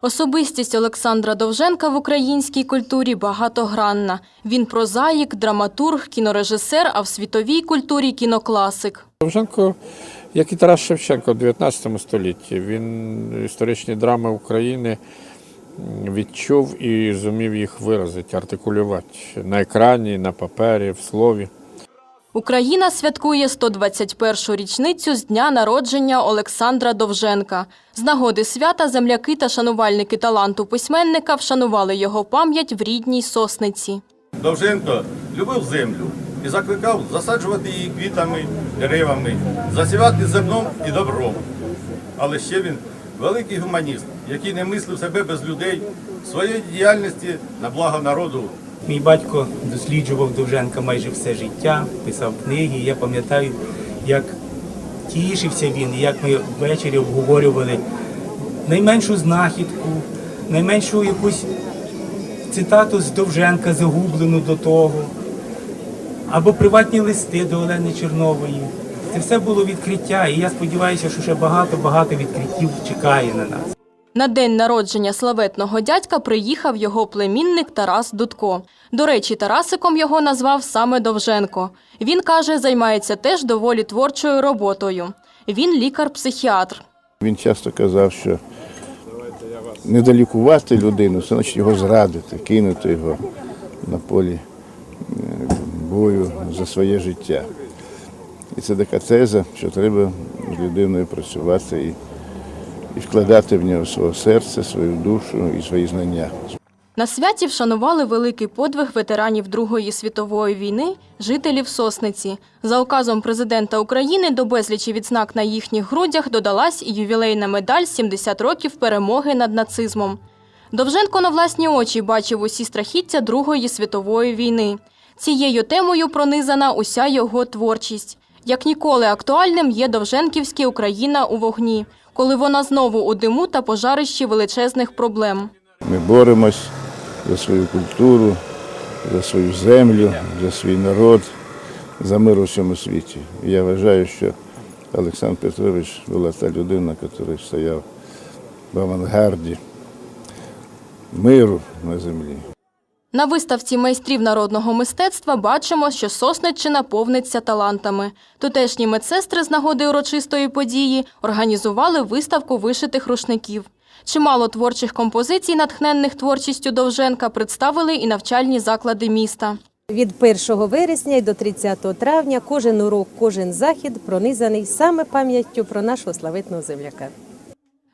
Особистість Олександра Довженка в українській культурі багатогранна. Він прозаїк, драматург, кінорежисер, а в світовій культурі кінокласик. Довженко, як і Тарас Шевченко в 19 столітті, він історичні драми України відчув і зумів їх виразити, артикулювати на екрані, на папері, в слові. Україна святкує 121-шу річницю з дня народження Олександра Довженка. З нагоди свята земляки та шанувальники таланту письменника вшанували його пам'ять в рідній сосниці. Довженко любив землю і закликав засаджувати її квітами, деревами, засівати зерном і добром. Але ще він великий гуманіст, який не мислив себе без людей своєї діяльності на благо народу. Мій батько досліджував Довженка майже все життя, писав книги. Я пам'ятаю, як тішився він, як ми ввечері обговорювали найменшу знахідку, найменшу якусь цитату з Довженка, загублену до того, або приватні листи до Олени Чернової. Це все було відкриття, і я сподіваюся, що ще багато-багато відкриттів чекає на нас. На день народження славетного дядька приїхав його племінник Тарас Дудко. До речі, Тарасиком його назвав саме Довженко. Він каже, займається теж доволі творчою роботою. Він лікар-психіатр. Він часто казав, що не долікувати людину, це значить його зрадити, кинути його на полі е, бою за своє життя. І це така теза, що треба з людиною працювати і, і вкладати в нього свого серця, свою душу і свої знання. На святі вшанували великий подвиг ветеранів Другої світової війни, жителів Сосниці. За указом президента України до безлічі відзнак на їхніх грудях додалась і ювілейна медаль «70 років перемоги над нацизмом. Довженко на власні очі бачив усі страхіття Другої світової війни. Цією темою пронизана уся його творчість. Як ніколи актуальним є Довженківське Україна у вогні, коли вона знову у диму та пожарищі величезних проблем. Ми боремось за свою культуру, за свою землю, за свій народ, за мир у всьому світі. Я вважаю, що Олександр Петрович була та людина, яка стояв в авангарді миру на землі. На виставці майстрів народного мистецтва бачимо, що Сосниччина повниться талантами. Тутешні медсестри з нагоди урочистої події організували виставку вишитих рушників. Чимало творчих композицій, натхненних творчістю Довженка, представили і навчальні заклади міста. Від 1 вересня до 30 травня кожен урок, кожен захід пронизаний саме пам'яттю про нашого славетного земляка.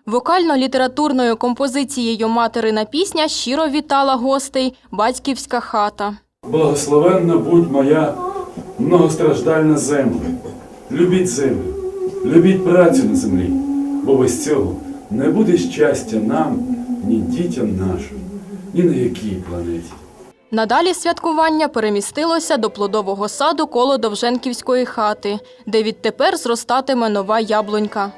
Вокально-літературною композицією материна пісня щиро вітала гостей батьківська хата. Благословенна будь моя многостраждальна земля. Любіть землю, любіть працю на землі, бо без цього не буде щастя нам, ні дітям нашим, ні на якій планеті. Надалі святкування перемістилося до плодового саду коло Довженківської хати, де відтепер зростатиме нова яблунька.